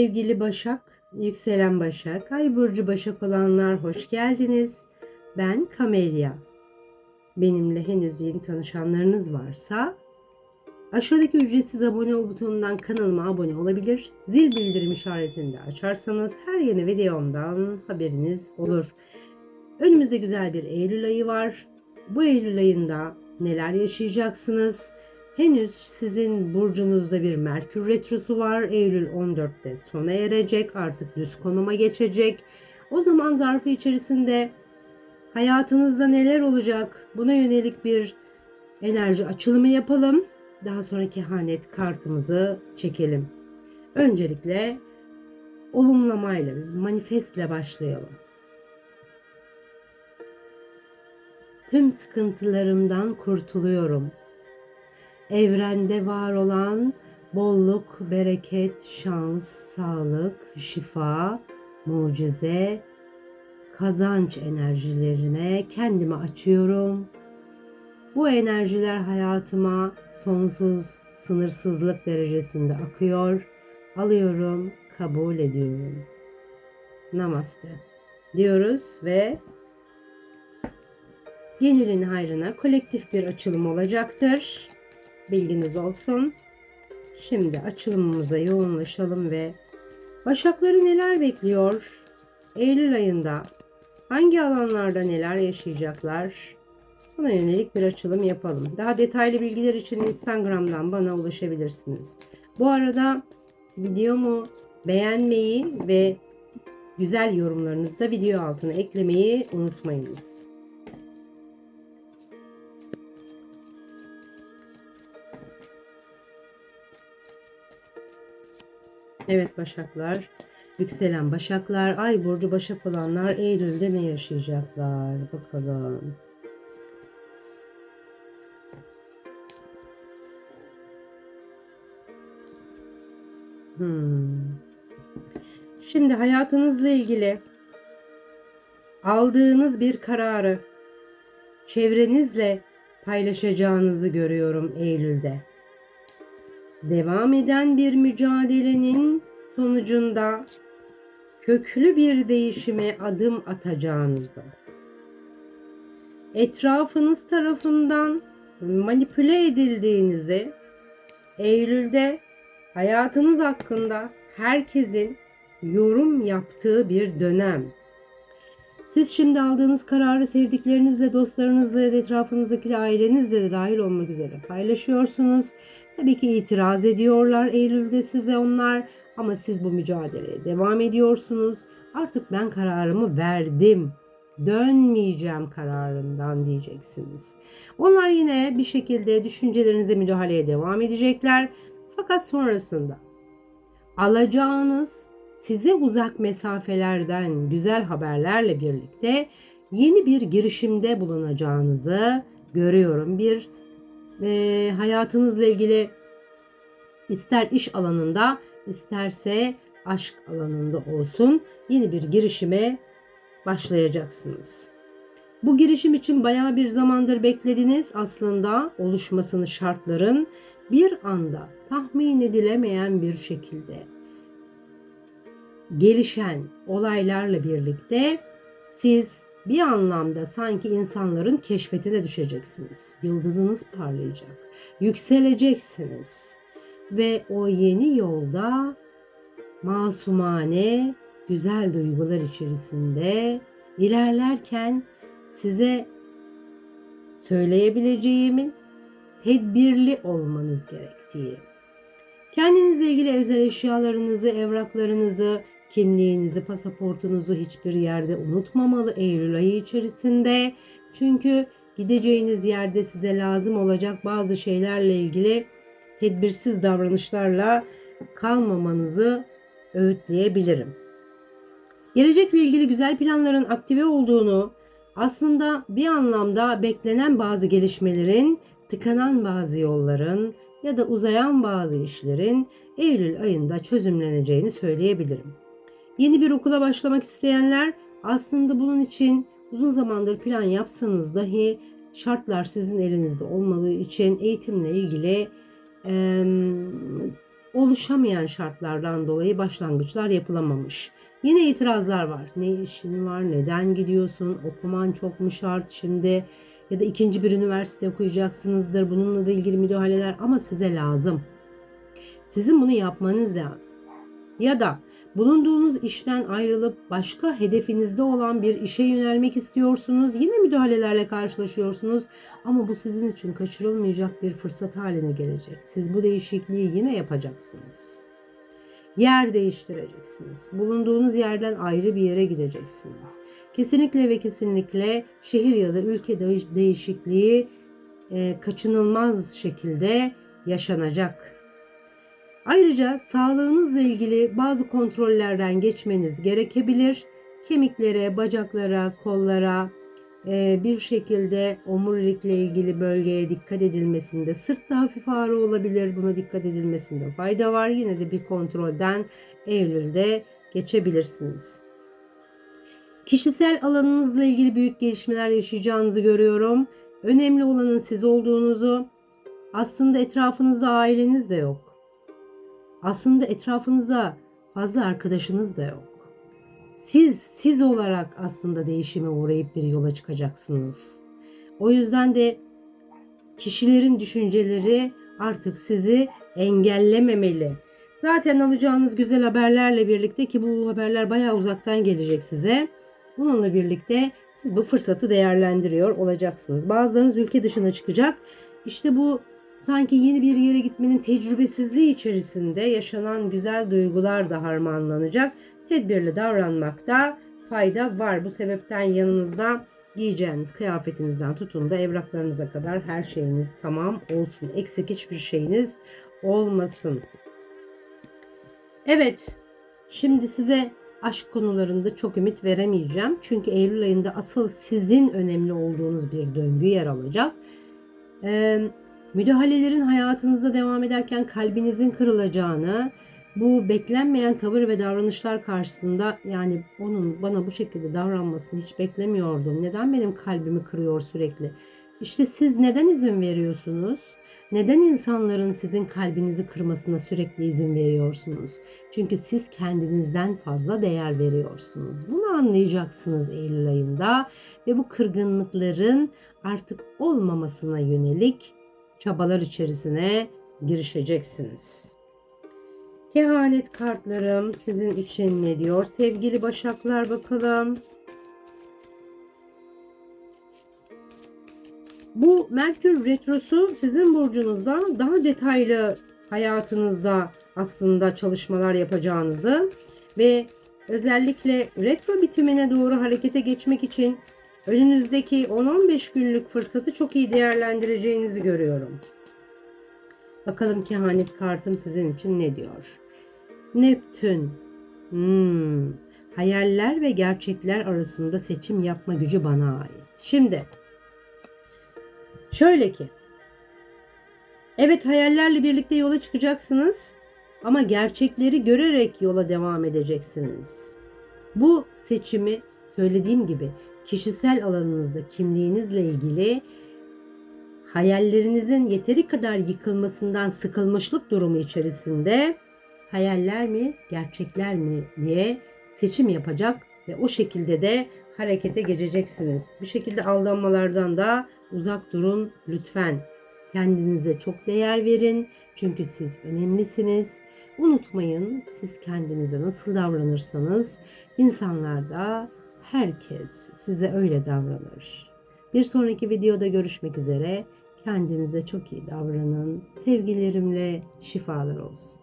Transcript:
sevgili Başak, yükselen Başak, Ay burcu Başak olanlar hoş geldiniz. Ben Kamelya. Benimle henüz yeni tanışanlarınız varsa aşağıdaki ücretsiz abone ol butonundan kanalıma abone olabilir. Zil bildirim işaretini de açarsanız her yeni videomdan haberiniz olur. Önümüzde güzel bir Eylül ayı var. Bu Eylül ayında neler yaşayacaksınız? Henüz sizin burcunuzda bir Merkür Retrosu var. Eylül 14'te sona erecek. Artık düz konuma geçecek. O zaman zarfı içerisinde hayatınızda neler olacak? Buna yönelik bir enerji açılımı yapalım. Daha sonra kehanet kartımızı çekelim. Öncelikle olumlamayla, manifestle başlayalım. Tüm sıkıntılarımdan kurtuluyorum evrende var olan bolluk, bereket, şans, sağlık, şifa, mucize, kazanç enerjilerine kendimi açıyorum. Bu enerjiler hayatıma sonsuz sınırsızlık derecesinde akıyor. Alıyorum, kabul ediyorum. Namaste diyoruz ve genelin hayrına kolektif bir açılım olacaktır. Bilginiz olsun. Şimdi açılımımıza yoğunlaşalım ve Başakları neler bekliyor? Eylül ayında hangi alanlarda neler yaşayacaklar? Buna yönelik bir açılım yapalım. Daha detaylı bilgiler için Instagram'dan bana ulaşabilirsiniz. Bu arada videomu beğenmeyi ve güzel yorumlarınızı da video altına eklemeyi unutmayınız. Evet Başaklar. Yükselen Başaklar. Ay burcu Başak olanlar Eylül'de ne yaşayacaklar? Bakalım. Hmm. Şimdi hayatınızla ilgili aldığınız bir kararı çevrenizle paylaşacağınızı görüyorum Eylül'de devam eden bir mücadelenin sonucunda köklü bir değişime adım atacağınızı, etrafınız tarafından manipüle edildiğinizi, Eylül'de hayatınız hakkında herkesin yorum yaptığı bir dönem. Siz şimdi aldığınız kararı sevdiklerinizle, dostlarınızla, etrafınızdaki ailenizle de dahil olmak üzere paylaşıyorsunuz Tabii ki itiraz ediyorlar Eylül'de size onlar ama siz bu mücadeleye devam ediyorsunuz. Artık ben kararımı verdim. Dönmeyeceğim kararımdan diyeceksiniz. Onlar yine bir şekilde düşüncelerinize müdahaleye devam edecekler. Fakat sonrasında alacağınız size uzak mesafelerden güzel haberlerle birlikte yeni bir girişimde bulunacağınızı görüyorum. Bir e, hayatınızla ilgili ister iş alanında isterse aşk alanında olsun yeni bir girişime başlayacaksınız. Bu girişim için bayağı bir zamandır beklediniz aslında oluşmasını şartların bir anda tahmin edilemeyen bir şekilde gelişen olaylarla birlikte siz bir anlamda sanki insanların keşfetine düşeceksiniz. Yıldızınız parlayacak. Yükseleceksiniz. Ve o yeni yolda masumane, güzel duygular içerisinde ilerlerken size söyleyebileceğimin tedbirli olmanız gerektiği. Kendinizle ilgili özel eşyalarınızı, evraklarınızı, Kimliğinizi, pasaportunuzu hiçbir yerde unutmamalı Eylül ayı içerisinde. Çünkü gideceğiniz yerde size lazım olacak bazı şeylerle ilgili tedbirsiz davranışlarla kalmamanızı öğütleyebilirim. Gelecekle ilgili güzel planların aktive olduğunu, aslında bir anlamda beklenen bazı gelişmelerin, tıkanan bazı yolların ya da uzayan bazı işlerin Eylül ayında çözümleneceğini söyleyebilirim. Yeni bir okula başlamak isteyenler aslında bunun için uzun zamandır plan yapsanız dahi şartlar sizin elinizde olmadığı için eğitimle ilgili e, oluşamayan şartlardan dolayı başlangıçlar yapılamamış. Yine itirazlar var. Ne işin var? Neden gidiyorsun? Okuman çok mu şart şimdi? Ya da ikinci bir üniversite okuyacaksınızdır. Bununla da ilgili müdahaleler ama size lazım. Sizin bunu yapmanız lazım. Ya da bulunduğunuz işten ayrılıp başka hedefinizde olan bir işe yönelmek istiyorsunuz. Yine müdahalelerle karşılaşıyorsunuz ama bu sizin için kaçırılmayacak bir fırsat haline gelecek. Siz bu değişikliği yine yapacaksınız. Yer değiştireceksiniz. Bulunduğunuz yerden ayrı bir yere gideceksiniz. Kesinlikle ve kesinlikle şehir ya da ülke değişikliği e, kaçınılmaz şekilde yaşanacak. Ayrıca sağlığınızla ilgili bazı kontrollerden geçmeniz gerekebilir. Kemiklere, bacaklara, kollara, e, bir şekilde omurilikle ilgili bölgeye dikkat edilmesinde, sırtta hafif ağrı olabilir. Buna dikkat edilmesinde fayda var. Yine de bir kontrolden Eylül'de geçebilirsiniz. Kişisel alanınızla ilgili büyük gelişmeler yaşayacağınızı görüyorum. Önemli olanın siz olduğunuzu, aslında etrafınızda aileniz de yok. Aslında etrafınızda fazla arkadaşınız da yok. Siz siz olarak aslında değişime uğrayıp bir yola çıkacaksınız. O yüzden de kişilerin düşünceleri artık sizi engellememeli. Zaten alacağınız güzel haberlerle birlikte ki bu haberler bayağı uzaktan gelecek size. Bununla birlikte siz bu fırsatı değerlendiriyor olacaksınız. Bazılarınız ülke dışına çıkacak. İşte bu sanki yeni bir yere gitmenin tecrübesizliği içerisinde yaşanan güzel duygular da harmanlanacak. Tedbirli davranmakta fayda var. Bu sebepten yanınızda giyeceğiniz kıyafetinizden tutun da evraklarınıza kadar her şeyiniz tamam olsun. Eksik hiçbir şeyiniz olmasın. Evet, şimdi size aşk konularında çok ümit veremeyeceğim. Çünkü Eylül ayında asıl sizin önemli olduğunuz bir döngü yer alacak. Ee, müdahalelerin hayatınızda devam ederken kalbinizin kırılacağını, bu beklenmeyen tavır ve davranışlar karşısında yani onun bana bu şekilde davranmasını hiç beklemiyordum. Neden benim kalbimi kırıyor sürekli? İşte siz neden izin veriyorsunuz? Neden insanların sizin kalbinizi kırmasına sürekli izin veriyorsunuz? Çünkü siz kendinizden fazla değer veriyorsunuz. Bunu anlayacaksınız Eylül ayında ve bu kırgınlıkların artık olmamasına yönelik çabalar içerisine girişeceksiniz. Kehanet kartlarım sizin için ne diyor? Sevgili Başaklar bakalım. Bu Merkür Retrosu sizin burcunuzda daha detaylı hayatınızda aslında çalışmalar yapacağınızı ve özellikle retro bitimine doğru harekete geçmek için önünüzdeki 10-15 günlük fırsatı çok iyi değerlendireceğinizi görüyorum. Bakalım kehanet kartım sizin için ne diyor? Neptün. Hmm. Hayaller ve gerçekler arasında seçim yapma gücü bana ait. Şimdi şöyle ki Evet hayallerle birlikte yola çıkacaksınız ama gerçekleri görerek yola devam edeceksiniz. Bu seçimi söylediğim gibi kişisel alanınızda kimliğinizle ilgili hayallerinizin yeteri kadar yıkılmasından sıkılmışlık durumu içerisinde hayaller mi, gerçekler mi diye seçim yapacak ve o şekilde de harekete geçeceksiniz. Bu şekilde aldanmalardan da uzak durun lütfen. Kendinize çok değer verin çünkü siz önemlisiniz. Unutmayın siz kendinize nasıl davranırsanız insanlar da herkes size öyle davranır. Bir sonraki videoda görüşmek üzere. Kendinize çok iyi davranın. Sevgilerimle şifalar olsun.